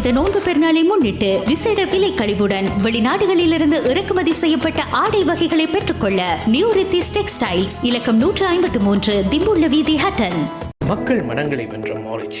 புனித நோன்பு பெருநாளை முன்னிட்டு விசேட விலை கழிவுடன் வெளிநாடுகளிலிருந்து இறக்குமதி செய்யப்பட்ட ஆடை வகைகளை பெற்றுக்கொள்ள நியூ ரித்திஸ் டெக்ஸ்டைல்ஸ் இலக்கம் நூற்று ஐம்பத்து மூன்று திம்புள்ள வீதி ஹட்டன். மக்கள் மனங்களை வென்ற மாரிச்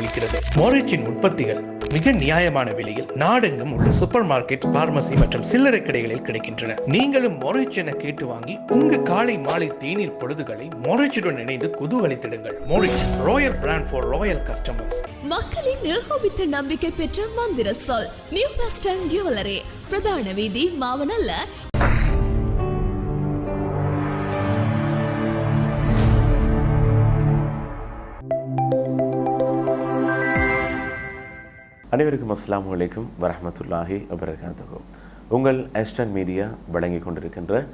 அளிக்கிறது. மோரிச்சின் உற்பத்திகள் மிக நியாயமான விலையில் நாடெங்கும் உள்ள சூப்பர் மார்க்கெட் பார்மசி மற்றும் சில்லறை கடைகளில் கிடைக்கின்றன. நீங்களும் மொரிச் என கேட்டு வாங்கி உங்க காலை மாலை தேநீர் பொழுதுகளை மொரிச்சுடன் இணைந்து குதூகலித்திடுங்கள். Morich royal brand for royal customers மக்களின் ஏகோபித்த நம்பிக்கை பெற்ற மந்திர சொல் நியூ வெஸ்டர்ன் ஜுவல்லரி பிரதான வீதி மாவனல்ல அனைவருக்கும் அஸ்லாம் வலைக்கும் வரமத்துல்லாஹி வபரகாத்துஹு. உங்கள் ஆஸ்டன் மீடியா வழங்கி கொண்டிருக்கின்ற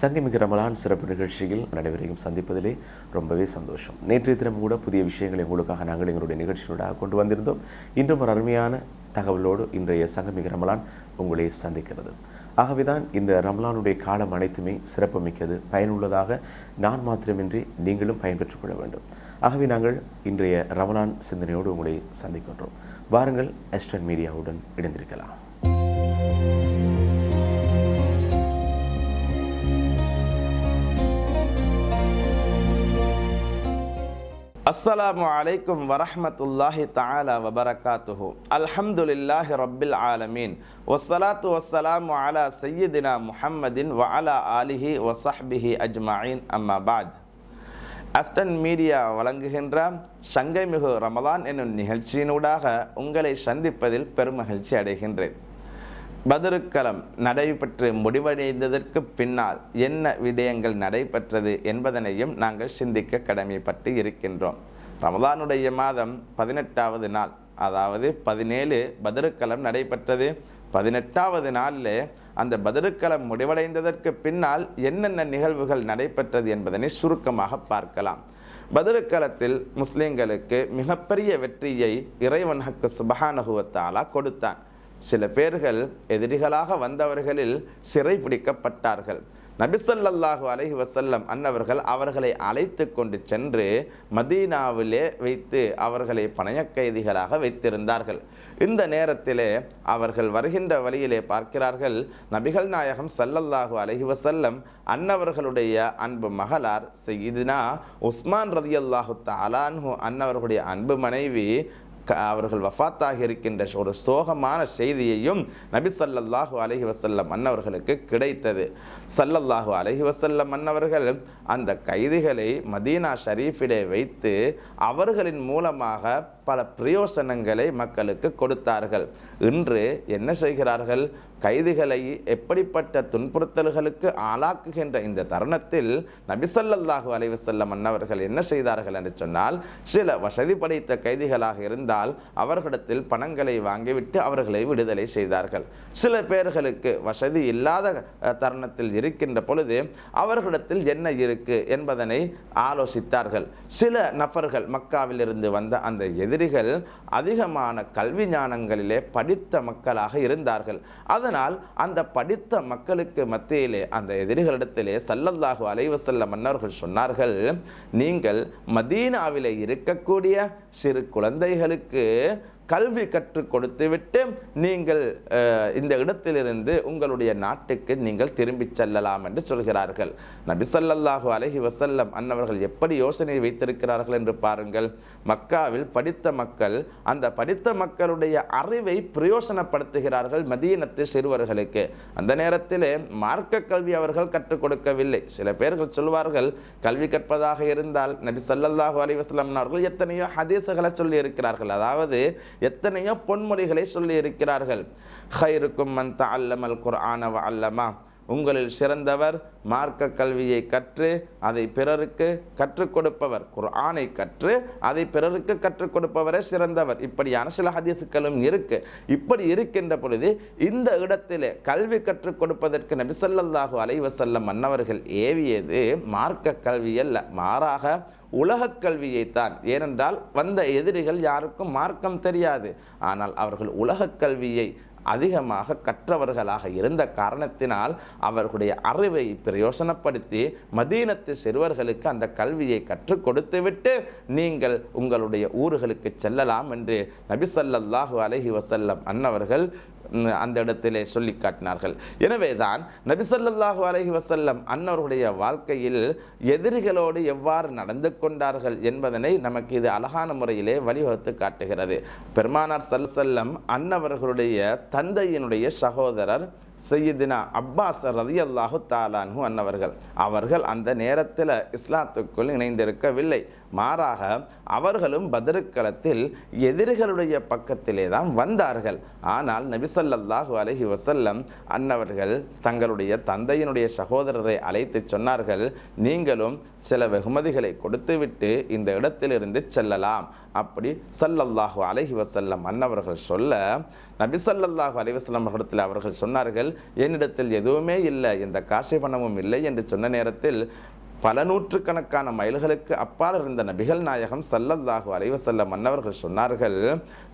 சங்கமிக ரமலான் சிறப்பு நிகழ்ச்சியில் அனைவரையும் சந்திப்பதிலே ரொம்பவே சந்தோஷம். நேற்றைய தினம் கூட புதிய விஷயங்களை உங்களுக்காக நாங்கள் எங்களுடைய நிகழ்ச்சியோட கொண்டு வந்திருந்தோம். இன்றும் ஒரு அருமையான தகவலோடு இன்றைய சங்கமிக ரமலான் உங்களை சந்திக்கிறது. ஆகவேதான் இந்த ரமலானுடைய காலம் அனைத்துமே சிறப்புமிக்கது பயனுள்ளதாக நான் மாத்திரமின்றி நீங்களும் பயன்பெற்றுக் கொள்ள வேண்டும். ஆகவே நாங்கள் இன்றைய ரமலான் சிந்தனையோடு உங்களை சந்திக்கின்றோம். வாருங்கள் எஸ்டன் மீடியாவுடன் இணைந்திருக்கலாம். அஸ்ஸலாமு அலைக்கும் வரஹமத்துல்லாஹி தாலா வபரகாத்துஹு. அல்ஹம்துலில்லாஹி ரப்பில் ஆலமீன். ஒஸ்ஸலாத்து வஸ்ஸலாமு அலா சையதினா முஹம்மதின் வ அலா ஆலிஹி வசஹ்பிஹி அஜ்மாயின். அம்மா பாத். அஸ்டன் மீடியா வழங்குகின்ற சங்கைமிகு ரமதான் என்னும் நிகழ்ச்சியினூடாக உங்களை சந்திப்பதில் பெருமகிழ்ச்சி அடைகின்றேன். பதருக்கலம் நடைபெற்று முடிவடைந்ததற்கு பின்னால் என்ன விடயங்கள் நடைபெற்றது என்பதனையும் நாங்கள் சிந்திக்க கடமைப்பட்டு இருக்கின்றோம். ரமதானுடைய மாதம் பதினெட்டாவது நாள். அதாவது பதினேழு பதருக்கலம் நடைபெற்றது. பதினெட்டாவது நாளில் அந்த பதருக்கலம் முடிவடைந்ததற்கு பின்னால் என்னென்ன நிகழ்வுகள் நடைபெற்றது என்பதனை சுருக்கமாக பார்க்கலாம். பதருக்கலத்தில் முஸ்லிம்களுக்கு மிகப்பெரிய வெற்றியை இறைவன் ஹக்கு சுபஹானகுவத்தாலா கொடுத்தான். சில பேர்கள் எதிரிகளாக வந்தவர்களில் சிறை பிடிக்கப்பட்டார்கள். நபிசல்லாஹு அலஹி வசல்லம் அன்னவர்கள் அவர்களை அழைத்து கொண்டு சென்று மதீனாவிலே வைத்து அவர்களை பணைய கைதிகளாக வைத்திருந்தார்கள். இந்த நேரத்திலே அவர்கள் வருகின்ற வழியிலே பார்க்கிறார்கள் நபிகள் நாயகம் சல்லல்லாஹு அலஹி வசல்லம் அன்னவர்களுடைய அன்பு மகளார் செய்தினா உஸ்மான் ரதியல்லாஹு தாலான்ஹு அன்னவர்களுடைய அன்பு மனைவி அவர்கள் வஃபாத்தாகி இருக்கின்ற ஒரு சோகமான செய்தியையும் நபி சல்லல்லாஹு அலஹி வசல்லம் அன்னவர்களுக்கு கிடைத்தது. சல்லல்லாஹு அலஹி வசல்லம் அன்னவர்கள் அந்த கைதிகளை மதீனா ஷரீஃபிலே வைத்து அவர்களின் மூலமாக பல பிரயோசனங்களை மக்களுக்கு கொடுத்தார்கள். இன்று என்ன செய்கிறார்கள்? கைதிகளை எப்படிப்பட்ட துன்புறுத்தல்களுக்கு ஆளாக்குகின்ற இந்த தருணத்தில் நபிசல்லாஹு அலைவு வஸல்லம் அன்னவர்கள் என்ன செய்தார்கள் என்று சொன்னால் சில வசதி படைத்த கைதிகளாக இருந்தால் அவர்களிடத்தில் பணங்களை வாங்கிவிட்டு அவர்களை விடுதலை செய்தார்கள். சில பேர்களுக்கு வசதி இல்லாத தருணத்தில் இருக்கின்ற பொழுது அவர்களிடத்தில் என்ன இருக்கு என்பதனை ஆலோசித்தார்கள். சில நபர்கள் மக்காவிலிருந்து வந்த அந்த எதிரிகள் அதிகமான கல்வி ஞானங்களிலே படித்த மக்களாக இருந்தார்கள். அதனால் அந்த படித்த மக்களுக்கு மத்தியிலே அந்த எதிரிகளிடத்திலே சல்லல்லாஹு அலைவசல்ல மன்னர்கள் சொன்னார்கள் நீங்கள் மதீனாவிலே இருக்கக்கூடிய சிறு குழந்தைகளுக்கு கல்வி கற்றுக் கொடுத்துவிட்டு நீங்கள் இந்த இடத்திலிருந்து உங்களுடைய நாட்டுக்கு நீங்கள் திரும்பிச் செல்லலாம் என்று சொல்கிறார்கள். நபி ஸல்லல்லாஹு வசல்லம் வஸல்லம் அன்னவர்கள் எப்படி யோசனை வைத்திருக்கிறார்கள் என்று பாருங்கள். மக்காவில் படித்த மக்கள் அந்த படித்த மக்களுடைய அறிவை பிரயோசனப்படுத்துகிறார்கள் மதீனத்து சிறுவர்களுக்கு. அந்த நேரத்திலே மார்க்க கல்வி அவர்கள் கற்றுக் கொடுக்கவில்லை. சில பேர்கள் சொல்வார்கள் கல்வி கற்பதாக இருந்தால் நபி சல்லல்லாஹு அலி வஸல்லம் அவர்கள் எத்தனையோ ஹதீசுகளை சொல்லி இருக்கிறார்கள் அதாவது எத்தனையோ பொன்மொழிகளை சொல்லி இருக்கிறார்கள் ஹைருக்கும் மன் அல்லமல் குர் ஆனவ அல்லமா உங்களில் சிறந்தவர் மார்க்க கல்வியை கற்று அதை பிறருக்கு கற்றுக் கொடுப்பவர். குர்ஆனை கற்று அதை பிறருக்கு கற்றுக் கொடுப்பவரே சிறந்தவர். இப்படியான சில ஹதீசுகளும் இருக்கு. இப்படி இருக்கின்ற பொழுது இந்த இடத்திலே கல்வி கற்றுக் கொடுப்பதற்கு நபிசல்லாஹு அலைவசல்லம் மன்னவர்கள் ஏவியது மார்க்க கல்வி அல்ல. மாறாக உலகக் கல்வியைத்தான். ஏனென்றால் வந்த எதிரிகள் யாருக்கும் மார்க்கம் தெரியாது. ஆனால் அவர்கள் உலகக் கல்வியை அதிகமாக கற்றவர்களாக இருந்த காரணத்தினால் அவர்களுடைய அறிவை பிரயோசனப்படுத்தி மதீனத்து சிறுவர்களுக்கு அந்த கல்வியை கற்றுக் கொடுத்துவிட்டு நீங்கள் உங்களுடைய ஊர்களுக்கு செல்லலாம் என்று நபிசல்லாஹு அலஹி வசல்லம் அன்னவர்கள் அந்த இடத்திலே சொல்லி காட்டினார்கள். எனவேதான் நபிசல்லாஹு அலஹி வசல்லம் அன்னவருடைய வாழ்க்கையில் எதிரிகளோடு எவ்வாறு நடந்து கொண்டார்கள் என்பதனை நமக்கு இது அழகான முறையிலே வழிவகுத்து காட்டுகிறது. பெருமானார் சல்சல்லம் அன்னவர்களுடைய தந்தையினுடைய சகோதரர் சையதினா அப்பாஸ் ரதியல்லாஹு தாலான்ஹு அன்னவர்கள். அவர்கள் அந்த நேரத்தில் இஸ்லாத்துக்குள் இணைந்திருக்கவில்லை. மாறாக அவர்களும் பதிருக்களத்தில் எதிரிகளுடைய பக்கத்திலே தான் வந்தார்கள். ஆனால் நபிசல்லாஹு அலஹி வசல்லம் அன்னவர்கள் தங்களுடைய தந்தையினுடைய சகோதரரை அழைத்து சொன்னார்கள் நீங்களும் சில வெகுமதிகளை கொடுத்துவிட்டு இந்த இடத்திலிருந்து செல்லலாம். அப்படி சல்லல்லாஹு அலஹி வசல்லம் அன்னவர்கள் சொல்ல நபிசல்லாஹு அலைஹி இடத்தில் அவர்கள் சொன்னார்கள் என்னிடத்தில் எதுவுமே இல்லை எந்த காசை பணமும் இல்லை என்று சொன்ன நேரத்தில் பல நூற்றுக்கணக்கான மைல்களுக்கு அப்பால் இருந்த நபிகள் நாயகம் சல்லல்லாஹு அலைவசல்ல மன்னவர்கள் சொன்னார்கள்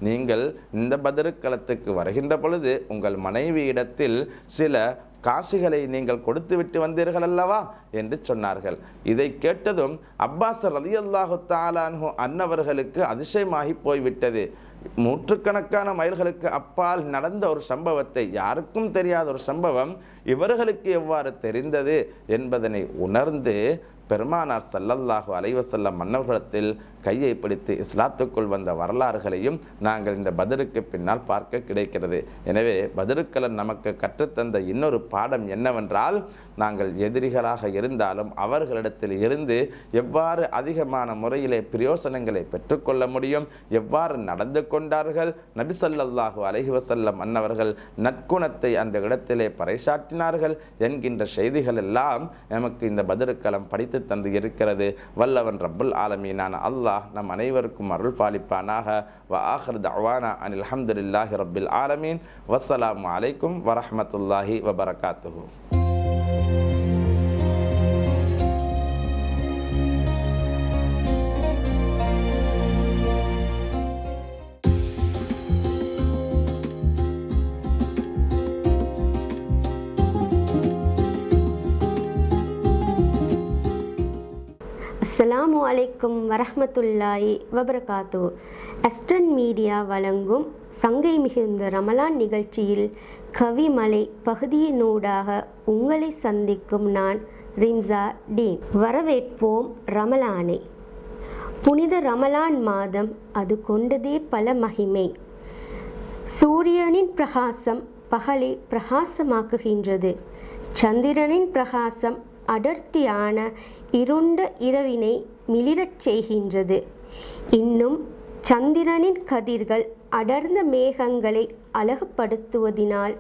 நீங்கள் இந்த பதிருக்களத்துக்கு வருகின்ற பொழுது உங்கள் மனைவியிடத்தில் சில காசிகளை நீங்கள் கொடுத்து விட்டு வந்தீர்கள் அல்லவா? என்று சொன்னார்கள். இதை கேட்டதும் அப்பாஸ் ரலியல்லாஹு தாலான்ஹு அன்னவர்களுக்கு அதிசயமாகி போய்விட்டது. நூற்றுக்கணக்கான மைல்களுக்கு அப்பால் நடந்த ஒரு சம்பவத்தை யாருக்கும் தெரியாத ஒரு சம்பவம் இவர்களுக்கு எவ்வாறு தெரிந்தது என்பதனை உணர்ந்து பெருமானார் சல்லல்லாஹு அலைவசல்லம் மன்னவர்களிடத்தில் கையை பிடித்து இஸ்லாத்துக்குள் வந்த வரலாறுகளையும் நாங்கள் இந்த பதிலுக்கு பின்னால் பார்க்க கிடைக்கிறது. எனவே பதிலுக்கலன் நமக்கு கற்றுத்தந்த இன்னொரு பாடம் என்னவென்றால் நாங்கள் எதிரிகளாக இருந்தாலும் அவர்களிடத்தில் இருந்து எவ்வாறு அதிகமான முறையிலே பிரயோசனங்களை பெற்றுக்கொள்ள முடியும் எவ்வாறு நடந்து கொண்டார்கள் நபிசல்லாஹு அலைஹி வசல்லம் அன்னவர்கள் நற்குணத்தை அந்த இடத்திலே பறைசாற்றினார்கள் என்கின்ற செய்திகள் எல்லாம் நமக்கு இந்த பதிலுக்கலம் படித்து தந்து இருக்கிறது. வல்லவன் ரப்புல் ஆலமீனான அல்லாஹ் நம் அனைவருக்கும் அருள் பாலிப்பானாக வ ஆஹர் தவானா அனில் அல்ஹம்துலில்லாஹி ரப்பில் ஆலமீன் வஸ்ஸலாமு அலைக்கும் வரஹ்மத்துல்லாஹி வபரகாத்துஹு அஸ்ஸலாமு அலைக்கும் வரஹமத்துல்லாயி வபரகாத்து. அஸ்டன் மீடியா வழங்கும் சங்கை மிகுந்த ரமலான் நிகழ்ச்சியில் கவிமலை பகுதியினூடாக உங்களை சந்திக்கும் நான் ரிம்சா டீன். வரவேற்போம் ரமலானை. புனித ரமலான் மாதம் அது கொண்டதே பல மகிமை. சூரியனின் பிரகாசம் பகலை பிரகாசமாக்குகின்றது. சந்திரனின் பிரகாசம் அடர்த்தியான இருண்ட இரவினை மிளிரச் செய்கின்றது. இன்னும் சந்திரனின் கதிர்கள் அடர்ந்த மேகங்களை அழகுபடுத்துவதினால்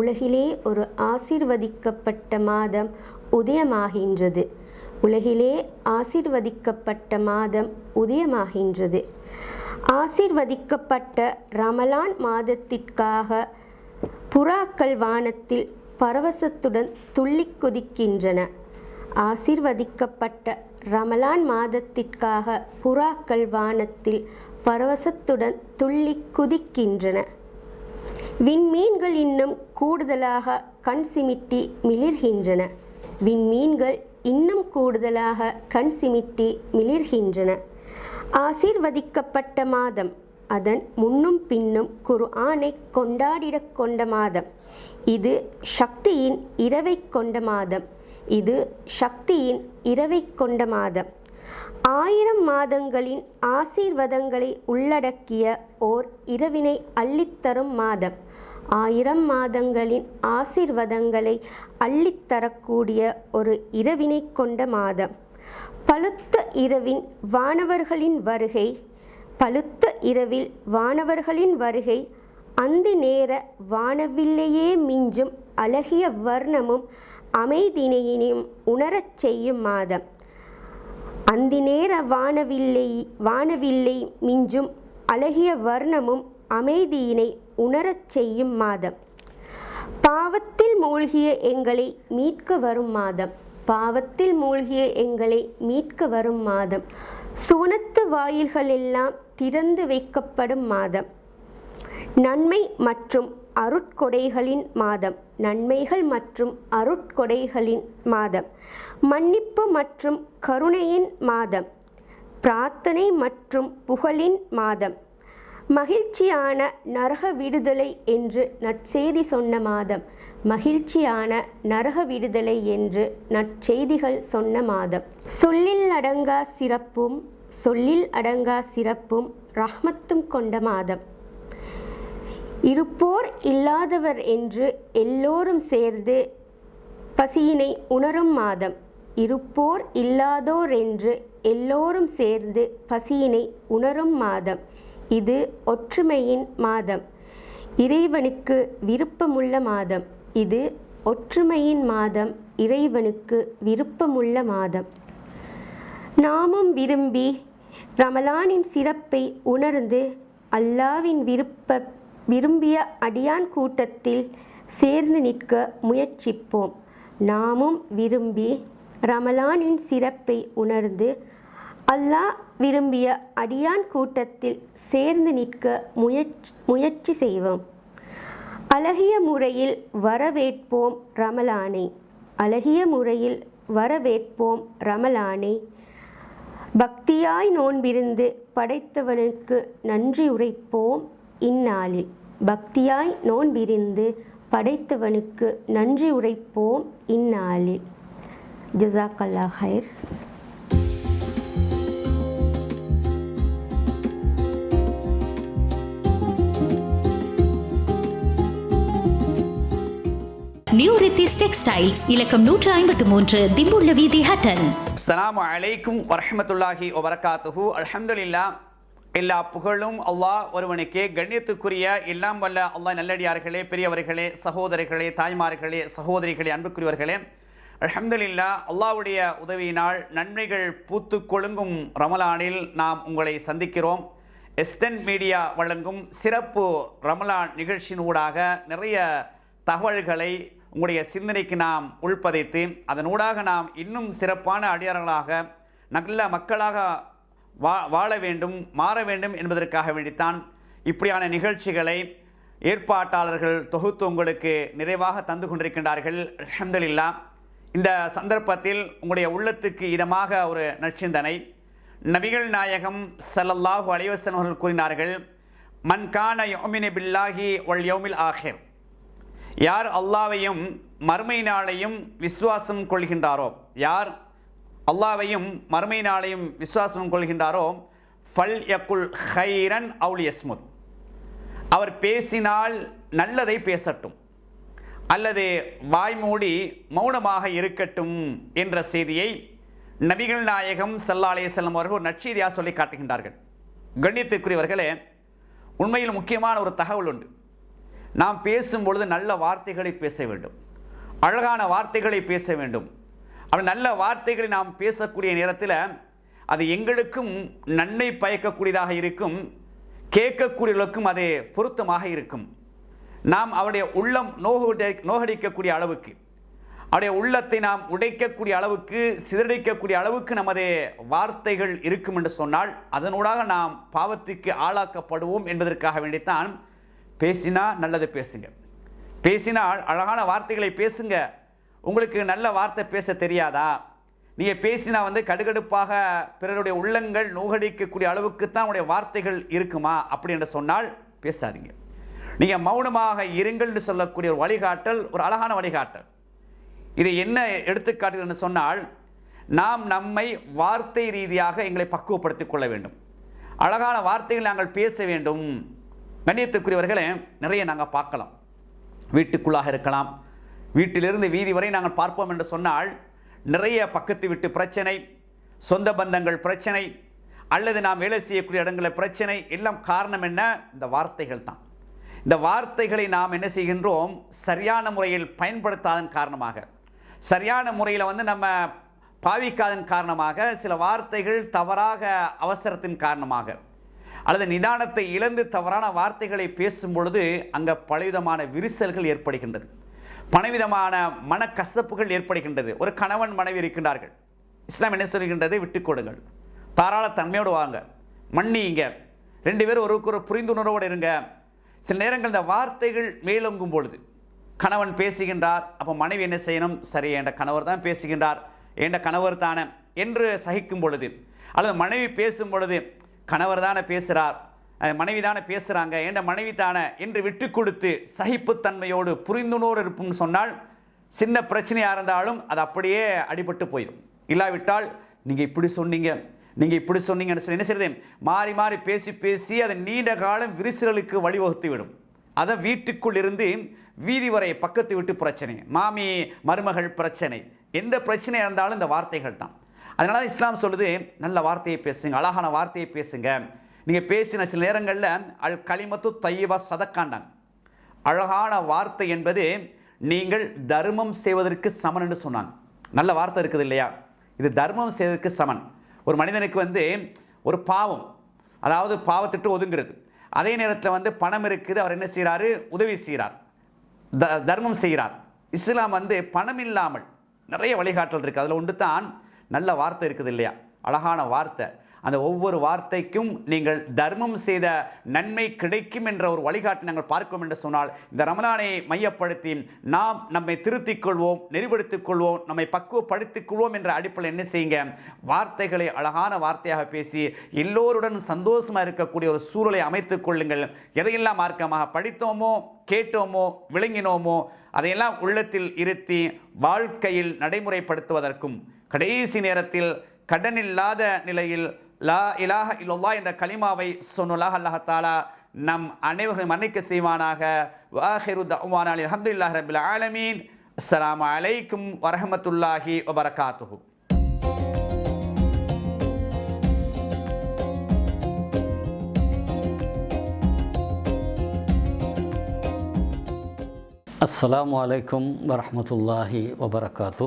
உலகிலே ஒரு ஆசிர்வதிக்கப்பட்ட மாதம் உதயமாகின்றது. உலகிலே ஆசிர்வதிக்கப்பட்ட மாதம் உதயமாகின்றது. ஆசிர்வதிக்கப்பட்ட ரமலான் மாதத்திற்காக புறாக்கள் வானத்தில் பரவசத்துடன் துள்ளிக் குதிக்கின்றன. ஆசீர்வதிக்கப்பட்ட ரமலான் மாதத்திற்காக புறாக்கள் வானத்தில் பரவசத்துடன் துள்ளி குதிக்கின்றன. விண்மீன்கள் இன்னும் கூடுதலாக கண் சிமிட்டி மிளிர்கின்றன. விண்மீன்கள் இன்னும் கூடுதலாக கண் சிமிட்டி மிளிர்கின்றன. ஆசீர்வதிக்கப்பட்ட மாதம். அதன் முன்னும் பின்னும் குர்ஆனை கொண்டாடிடக் கொண்ட மாதம். இது சக்தியின் இரவை கொண்ட மாதம். இது சக்தியின் இரவை கொண்ட மாதம். ஆயிரம் மாதங்களின் ஆசீர்வாதங்களை உள்ளடக்கிய ஓர் இரவினை அள்ளித்தரும் மாதம். ஆயிரம் மாதங்களின் ஆசீர்வாதங்களை அள்ளித்தரக்கூடிய ஒரு இரவினை கொண்ட மாதம். பழுத்த இரவின் வானவர்களின் வருகை பழுத்த இரவில் வானவர்களின் வருகை அந்தி நேர வானவில்லையே மிஞ்சும் அழகிய வர்ணமும் அமைதியினையும் உணரச் செய்யும் மாதம். அந்தி நேர வானவில்லை வானவில்லை மிஞ்சும் அழகிய வர்ணமும் அமைதியினை உணரச் செய்யும் மாதம். பாவத்தில் மூழ்கிய எங்களை மீட்க வரும் மாதம். பாவத்தில் மூழ்கிய எங்களை மீட்க வரும் மாதம். சுவனத்து வாயில்களெல்லாம் திறந்து வைக்கப்படும் மாதம். நன்மை மற்றும் அருட்கொடைகளின் மாதம். நன்மைகள் மற்றும் அருட்கொடைகளின் மாதம். மன்னிப்பு மற்றும் கருணையின் மாதம். பிரார்த்தனை மற்றும் புகழின் மாதம். மகிழ்ச்சியான நரக விடுதலை என்று நற்செய்தி சொன்ன மாதம். மகிழ்ச்சியான நரக விடுதலை என்று நற்செய்திகள் சொன்ன மாதம். சொல்லில் அடங்கா சிறப்பும் சொல்லில் அடங்கா சிறப்பும் ரஹ்மத்தும் கொண்ட மாதம். இருப்போர் இல்லாதவர் என்று எல்லோரும் சேர்ந்து பசியினை உணரும் மாதம். இருப்போர் இல்லாதோர் என்று எல்லோரும் சேர்ந்து பசியினை உணரும் மாதம். இது ஒற்றுமையின் மாதம். இறைவனுக்கு விருப்பமுள்ள மாதம். இது ஒற்றுமையின் மாதம். இறைவனுக்கு விருப்பமுள்ள மாதம். நாமும் விரும்பி ரமலானின் சிறப்பை உணர்ந்து அல்லாவின் விருப்ப விரும்பிய அடியான் கூட்டத்தில் சேர்ந்து நிற்க முயற்சிப்போம். நாமும் விரும்பி ரமலானின் சிறப்பை உணர்ந்து அல்லாஹ் விரும்பிய அடியான் கூட்டத்தில் சேர்ந்து நிற்க முயற்சி முயற்சி செய்வோம். அழகிய முறையில் வரவேற்போம் ரமலானை. அழகிய முறையில் வரவேற்போம் ரமலானை. பக்தியாய் நோன்பிருந்து படைத்தவனுக்கு நன்றி உரைப்போம். இந்நாளில் பக்தியாய் நோன்பிருந்து படைத்தவனுக்கு நன்றி உரைப்போம் இந்நாளில். ஜசாக்கல்லா ஹைர் நியூ ரித்திஸ் டெக்ஸ்டைல்ஸ் இலக்கம் நூற்று ஐம்பத்து மூன்று திம்புள்ள வீதி ஹட்டன். அஸ்ஸலாமு அலைக்கும் வரஹ்மத்துல்லாஹி வபரகாத்துஹு. அல்ஹம்துலில்லா எல்லா புகழும் அல்லாஹ் ஒருவனுக்கே. கண்ணியத்துக்குரிய எல்லாம் வல்ல அல்லாஹ் நல்லடியார்களே பெரியவர்களே சகோதரிகளே தாய்மார்களே சகோதரிகளே அன்புக்குரியவர்களே. அல்ஹம்துலில்லா அல்லாஹ்வுடைய உதவியினால் நன்மைகள் பூத்து கொழுங்கும் ரமலானில் நாம் உங்களை சந்திக்கிறோம். எஸ்டன் மீடியா வழங்கும் சிறப்பு ரமலான் நிகழ்ச்சியினூடாக நிறைய தகவல்களை உங்களுடைய சிந்தனைக்கு நாம் உள்பதைத்து அதனூடாக நாம் இன்னும் சிறப்பான அடியார்களாக நல்ல மக்களாக வா வாழ வேண்டும் மாற வேண்டும் என்பதற்காக வேண்டித்தான் இப்படியான நிகழ்ச்சிகளை ஏற்பாட்டாளர்கள் தொகுத்து உங்களுக்கு நிறைவாக தந்து கொண்டிருக்கின்றார்கள். அஹமதுல்லா இந்த சந்தர்ப்பத்தில் உங்களுடைய உள்ளத்துக்கு இதமாக ஒரு நற்சிந்தனை. நபிகள் நாயகம் சல்லல்லாஹு அலைவசன் அவர்கள் கூறினார்கள் மன்கான யோமினி பில்லாஹி ஒல் யோமில் ஆஹிர் யார் அல்லாவையும் மறுமை நாளையும் விசுவாசம் கொள்கின்றாரோ யார் அல்லாவையும் மறுமை நாளையும் விசுவாசம் கொள்கின்றாரோ? ஃபல் யக்குல் ஹைரன் அவுல் யஸ்முத். அவர் பேசினால் நல்லதை பேசட்டும். அல்லது வாய்மூடி மௌனமாக இருக்கட்டும் என்ற செய்தியை நபிகள் நாயகம் சல்லா அலையம் அவர்கள் ஒரு நற்செய்தியாக சொல்லி காட்டுகின்றார்கள். கண்ணியத்துக்குரியவர்களே உண்மையில் முக்கியமான ஒரு தகவல் உண்டு. நாம் பேசும் பொழுது நல்ல வார்த்தைகளை பேச வேண்டும். அழகான வார்த்தைகளை பேச வேண்டும். அப்படி நல்ல வார்த்தைகளை நாம் பேசக்கூடிய நேரத்தில் அது எங்களுக்கும் நன்மை பயக்கக்கூடியதாக இருக்கும். கேட்கக்கூடியவர்களுக்கும் அது பொருத்தமாக இருக்கும். நாம் அவருடைய உள்ளம் நோகுடை நோகடிக்கக்கூடிய அளவுக்கு அவருடைய உள்ளத்தை நாம் உடைக்கக்கூடிய அளவுக்கு சிதறடிக்கக்கூடிய அளவுக்கு நமது வார்த்தைகள் இருக்கும் என்று சொன்னால் அதனூடாக நாம் பாவத்துக்கு ஆளாக்கப்படுவோம் என்பதற்காக வேண்டித்தான் பேசினா நல்லது பேசுங்க. பேசினால் அழகான வார்த்தைகளை பேசுங்க. உங்களுக்கு நல்ல வார்த்தை பேச தெரியாதா? நீங்கள் பேசினா வந்து கடுகடுப்பாக பிறருடைய உள்ளங்கள் நோகடிக்கக்கூடிய அளவுக்கு தான் உங்களுடைய வார்த்தைகள் இருக்குமா? அப்படி என்று சொன்னால் பேசாதீங்க. நீங்கள் மௌனமாக இருங்கள்னு சொல்லக்கூடிய ஒரு வழிகாட்டல் ஒரு அழகான வழிகாட்டல். இது என்ன எடுத்துக்காட்டுன்னு சொன்னால் நாம் நம்மை வார்த்தை ரீதியாக எங்களை பக்குவப்படுத்திக் கொள்ள வேண்டும். அழகான வார்த்தைகள் நாங்கள் பேச வேண்டும். கண்ணியத்துக்குரியவர்களை நிறைய நாங்கள் பார்க்கலாம். வீட்டுக்குள்ளாக இருக்கலாம். வீட்டிலிருந்து வீதி வரை நாங்கள் பார்ப்போம் என்று சொன்னால் நிறைய பக்கத்து வீட்டு பிரச்சனை சொந்த பந்தங்கள் பிரச்சனை அல்லது நாம் வேலை செய்யக்கூடிய இடங்களில் பிரச்சனை எல்லாம் காரணம் என்ன? இந்த வார்த்தைகள் தான். இந்த வார்த்தைகளை நாம் என்ன செய்கின்றோம்? சரியான முறையில் பயன்படுத்தாதன் காரணமாக சரியான முறையில் வந்து நம்ம பாவிக்காதன் காரணமாக சில வார்த்தைகள் தவறாக அவசரத்தின் காரணமாக அல்லது நிதானத்தை இழந்து தவறான வார்த்தைகளை பேசும் பொழுது அங்கே பலவிதமான விரிசல்கள் ஏற்படுகின்றது. பலவிதமான மனக்கசப்புகள் ஏற்படுகின்றது. ஒரு கணவன் மனைவி இருக்கின்றார்கள். இஸ்லாம் என்ன சொல்கின்றது? விட்டு கொடுங்கள். தாராள தன்மையோடு வாங்க. மன்னிங்க ரெண்டு பேரும் ஒருவருக்கு ஒரு புரிந்துணர்வோடு இருங்க. சில நேரங்கள் இந்த வார்த்தைகள் மேலோங்கும் பொழுது கணவன் பேசுகின்றார் அப்போ மனைவி என்ன செய்யணும்? சரி என்ற கணவர் தான் பேசுகின்றார். என்ற கணவர் தானே என்று சகிக்கும் பொழுது அல்லது மனைவி பேசும் பொழுது கணவர் தானே பேசுகிறார் மனைவி தானே பேசுகிறாங்க என்ற மனைவி தானே என்று விட்டு கொடுத்து சகிப்புத்தன்மையோடு புரிந்துணர்வு இருப்பும்னு சொன்னால் சின்ன பிரச்சனையாக இருந்தாலும் அது அப்படியே அடிபட்டு போயிடும். இல்லாவிட்டால் நீங்கள் இப்படி சொன்னீங்க நீங்கள் இப்படி சொன்னீங்கன்னு சொல்லி என்ன செய்யுது மாறி மாறி பேசி பேசி அது நீண்ட காலம் விரிசலுக்கு வழிவகுத்து விடும் அதை வீட்டுக்குள் இருந்து வீதி வரை பக்கத்து வீட்டு பிரச்சனை மாமி மருமகள் பிரச்சனை எந்த பிரச்சனையாக இருந்தாலும் இந்த வார்த்தைகள் தான். அதனால இஸ்லாம் சொல்லுது நல்ல வார்த்தையை பேசுங்க அழகான வார்த்தையை பேசுங்க. நீங்கள் பேசின சில நேரங்களில் அல் களிமத்து தையபா சதக்காண்டாங்க அழகான வார்த்தை என்பது நீங்கள் தர்மம் செய்வதற்கு சமன் என்று சொன்னாங்க. நல்ல வார்த்தை இருக்குது இல்லையா? இது தர்மம் செய்வதற்கு சமன். ஒரு மனிதனுக்கு வந்து ஒரு பாவம் அதாவது பாவத்திட்டு ஒதுங்கிறது. அதே நேரத்தில் வந்து பணம் இருக்குது அவர் என்ன செய்கிறாரு உதவி செய்கிறார் த தர்மம் செய்கிறார் இஸ்லாம் வந்து பணம் இல்லாமல் நிறைய வழிகாட்டல் இருக்குது அதில் ஒன்று தான் நல்ல வார்த்தை இருக்குது இல்லையா? அழகான வார்த்தை. அந்த ஒவ்வொரு வார்த்தைக்கும் நீங்கள் தர்மம் செய்த நன்மை கிடைக்கும் என்ற ஒரு வழிகாட்டி நாங்கள் பார்க்கும் என்று சொன்னால் இந்த ரமலானை மையப்படுத்தி நாம் நம்மை திருத்திக் கொள்வோம் நெறிப்படுத்திக் கொள்வோம் நம்மை பக்குவப்படுத்திக் கொள்வோம் என்ற அடிப்படையில் என்ன செய்யுங்க? வார்த்தைகளை அழகான வார்த்தையாக பேசி எல்லோருடன் சந்தோஷமாக இருக்கக்கூடிய ஒரு சூழலை அமைத்துக் கொள்ளுங்கள். எதையெல்லாம் மார்க்கமாக படித்தோமோ கேட்டோமோ விளங்கினோமோ அதையெல்லாம் உள்ளத்தில் இருத்தி வாழ்க்கையில் நடைமுறைப்படுத்துவதற்கும் கடைசி நேரத்தில் கடனில்லாத நிலையில் லா இலாஹ இல்லல்லா என்ற கலிமாவை சொன்னுலாஹ் அல்லாஹ் தாலா நம் அனைவரும் மன்னிக்க செய்வானாக வாஹிரு தவானால் அல்ஹம்துலில்லாஹி ரபில் ஆலமீன் அஸ்ஸலாமு அலைக்கும் வரஹமத்துல்லாஹி வபரகாத்துஹு அஸ்ஸலாமு அலைக்கும் வரஹ்மத்துல்லாஹி வபரகாத்து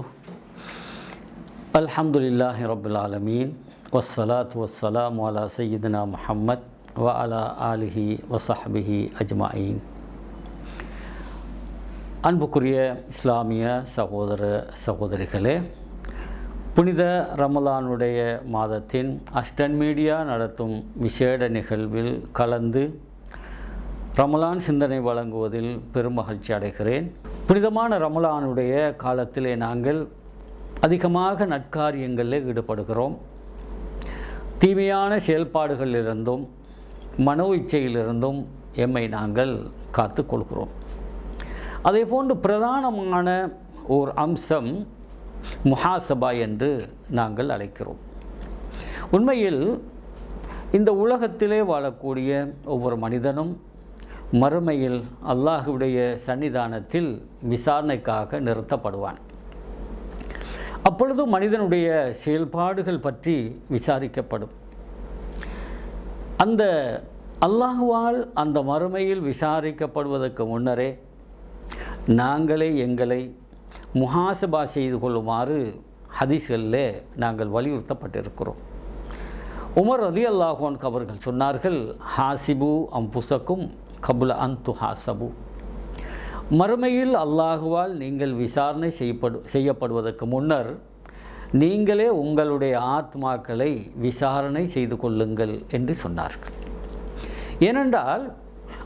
அல்ஹம்துலில்லாஹி ரபில் ஆலமீன் வஸ்ஸலாத்து வஸ்ஸலாமு அலா சையீதுனா முஹம்மத் வ அலா ஆலிஹி வசஹபிஹி அஜ்மாயின் அன்புக்குரிய இஸ்லாமிய சகோதர சகோதரிகளே புனித ரமலானுடைய மாதத்தின் அஸ்டன் மீடியா நடத்தும் விசேட நிகழ்வில் கலந்து ரமலான் சிந்தனை வழங்குவதில் பெருமகிழ்ச்சி அடைகிறேன். புனிதமான ரமலானுடைய காலத்திலே நாங்கள் அதிகமாக நற்காரியங்களில் ஈடுபடுகிறோம். தீமையான செயல்பாடுகளிலிருந்தும் மனோ இச்சையிலிருந்தும் எம்மை நாங்கள் காத்து கொள்கிறோம். அதே போன்று பிரதானமான ஓர் அம்சம் முஹாசபா என்று நாங்கள் அழைக்கிறோம். உண்மையில் இந்த உலகத்திலே வாழக்கூடிய ஒவ்வொரு மனிதனும் மறுமையில் அல்லாஹுடைய சன்னிதானத்தில் விசாரணைக்காக நிறுத்தப்படுவான். அப்பொழுது மனிதனுடைய செயல்பாடுகள் பற்றி விசாரிக்கப்படும். அந்த அல்லாஹுவால் அந்த மறுமையில் விசாரிக்கப்படுவதற்கு முன்னரே நாங்களே எங்களை முஹாசபா செய்து கொள்ளுமாறு ஹதீஸ்களிலே நாங்கள் வலியுறுத்தப்பட்டிருக்கிறோம். உமர் ரதி அல்லாஹோன் அவர்கள் சொன்னார்கள் ஹாசிபு அம்புசக்கும் கபுல அந்து ஹாசபு மறுமையில் அல்லாஹுவால் நீங்கள் விசாரணை செய்யப்படு செய்யப்படுவதற்கு முன்னர் நீங்களே உங்களுடைய ஆத்மாக்களை விசாரணை செய்து கொள்ளுங்கள் என்று சொன்னார்கள். ஏனென்றால்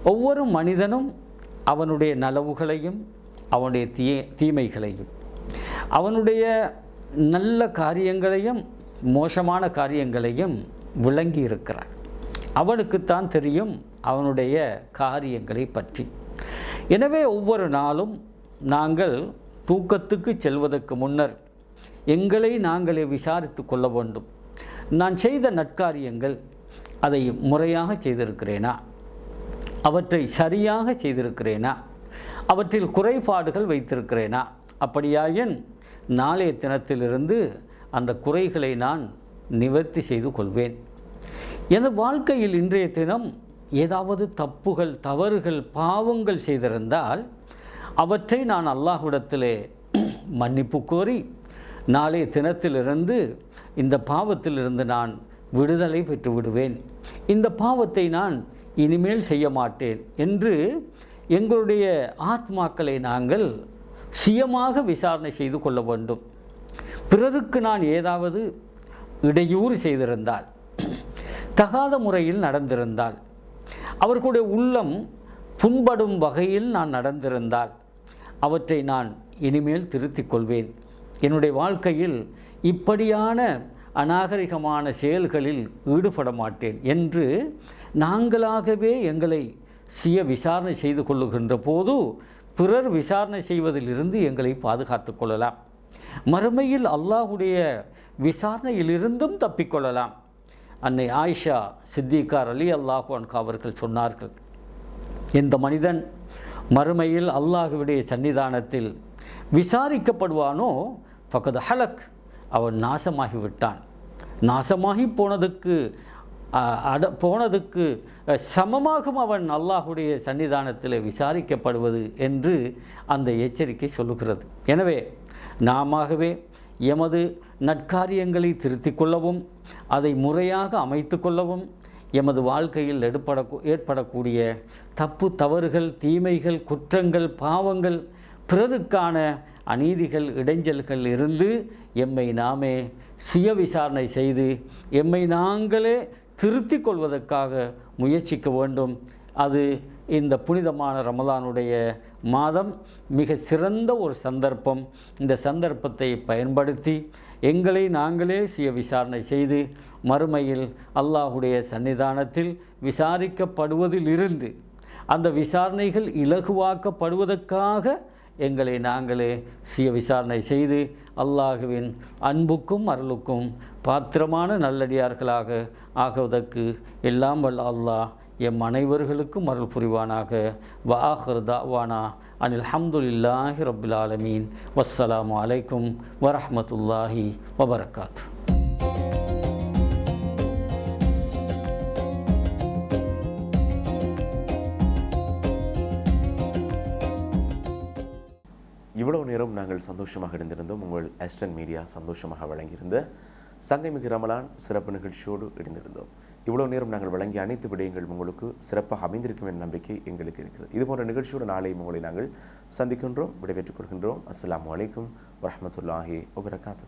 ஒவ்வொரு மனிதனும் அவனுடைய நலவுகளையும் அவனுடைய தீ தீமைகளையும் அவனுடைய நல்ல காரியங்களையும் மோசமான காரியங்களையும் விளங்கி இருக்கிறான் அவனுக்குத்தான் தெரியும் அவனுடைய காரியங்களை பற்றி. எனவே ஒவ்வொரு நாளும் நாங்கள் தூக்கத்துக்கு செல்வதற்கு முன்னர் எங்களை நாங்களே விசாரித்து கொள்ள வேண்டும். நான் செய்த நற்காரியங்கள் அதை முறையாக செய்திருக்கிறேனா? அவற்றை சரியாக செய்திருக்கிறேனா? அவற்றில் குறைபாடுகள் வைத்திருக்கிறேனா? அப்படியாயின் நாளைய தினத்திலிருந்து அந்த குறைகளை நான் நிவர்த்தி செய்து கொள்வேன். எனது வாழ்க்கையில் இன்றைய தினம் ஏதாவது தப்புகள் தவறுகள் பாவங்கள் செய்திருந்தால் அவற்றை நான் அல்லாஹ்விடத்திலே மன்னிப்பு கோரி நாளைய தினத்திலிருந்து இந்த பாவத்திலிருந்து நான் விடுதலை பெற்று விடுவேன். இந்த பாவத்தை நான் இனிமேல் செய்ய மாட்டேன் என்று எங்களுடைய ஆத்மாக்களை நாங்கள் சுயமாக விசாரணை செய்து கொள்ள வேண்டும். பிறருக்கு நான் ஏதாவது இடையூறு செய்திருந்தால் தகாத முறையில் நடந்திருந்தால் அவர்களுடைய உள்ளம் புண்படும் வகையில் நான் நடந்திருந்தால் அவற்றை நான் இனிமேல் திருத்திக் கொள்வேன். என்னுடைய வாழ்க்கையில் இப்படியான அநாகரிகமான செயல்களில் ஈடுபட மாட்டேன் என்று நாங்களாகவே எங்களை சுய விசாரணை செய்து கொள்ளுகின்ற போது பிறர் விசாரணை செய்வதிலிருந்து எங்களை பாதுகாத்து கொள்ளலாம். மறுமையில் அல்லாஹுடைய விசாரணையிலிருந்தும் தப்பிக்கொள்ளலாம் அன்னை ஆயிஷா சித்திகார் அலி அல்லாஹு அவர்கள் சொன்னார்கள் இந்த மனிதன் மறுமையில் அல்லாஹுவுடைய சன்னிதானத்தில் விசாரிக்கப்படுவானோ பக்கத்து ஹலக் அவன் நாசமாகிவிட்டான். நாசமாகி போனதுக்கு அட போனதுக்கு சமமாகும் அவன் அல்லாஹுடைய சன்னிதானத்தில் விசாரிக்கப்படுவது என்று அந்த எச்சரிக்கை சொல்லுகிறது. எனவே நாமவே எமது நற்காரியங்களை திருத்திக் கொள்ளவும் அதை முறையாக அமைத்து கொள்ளவும் எமது வாழ்க்கையில் எடுப்பட ஏற்படக்கூடிய தப்பு தவறுகள் தீமைகள் குற்றங்கள் பாவங்கள் பிறருக்கான அநீதிகள் இடைஞ்சல்கள் இருந்து எம்மை நாமே சுய விசாரணை செய்து எம்மை நாங்களே திருத்திக் கொள்வதற்காக முயற்சிக்க வேண்டும். அது இந்த புனிதமான ரமலானுடைய மாதம் மிக சிறந்த ஒரு சந்தர்ப்பம். இந்த சந்தர்ப்பத்தை பயன்படுத்தி எங்களை நாங்களே சுய விசாரணை செய்து மறுமையில் அல்லாஹுடைய சன்னிதானத்தில் விசாரிக்கப்படுவதிலிருந்து அந்த விசாரணைகள் இலகுவாக்கப்படுவதற்காக எங்களை நாங்களே சுய விசாரணை செய்து அல்லாஹுவின் அன்புக்கும் அருளுக்கும் பாத்திரமான நல்லடியார்களாக ஆகுவதற்கு எல்லாம் வல்ல அல்லாஹ் எம் அனைவர்களுக்கும் அருள் புரிவானாக. வாஹர் தாவானா அனில் ஹம்துலில்லாஹி ரபில் ஆலமீன். வஸ்ஸலாமு அலைக்கும் வரஹ்மத்துல்லாஹி வபரகாத்து இவ்வளவு நேரம் நாங்கள் சந்தோஷமாக இருந்திருந்தோம் உங்கள் அஸ்டன் மீடியா சந்தோஷமாக வழங்கியிருந்த சங்கமிகு ரமலான் சிறப்பு நிகழ்ச்சியோடு இணைந்திருந்தோம். இவ்வளோ நேரம் நாங்கள் வழங்கிய அனைத்து விடயங்கள் உங்களுக்கு சிறப்பாக அமைந்திருக்கும் என்ற நம்பிக்கை எங்களுக்கு இருக்கிறது. இது போன்ற நிகழ்ச்சியோடு நாளை உங்களை நாங்கள் சந்திக்கின்றோம் விடைபெற்றுக் கொள்கின்றோம். அஸ்லாம் அலைக்கும் வரமத்துல்லாஹி வபரகாத்து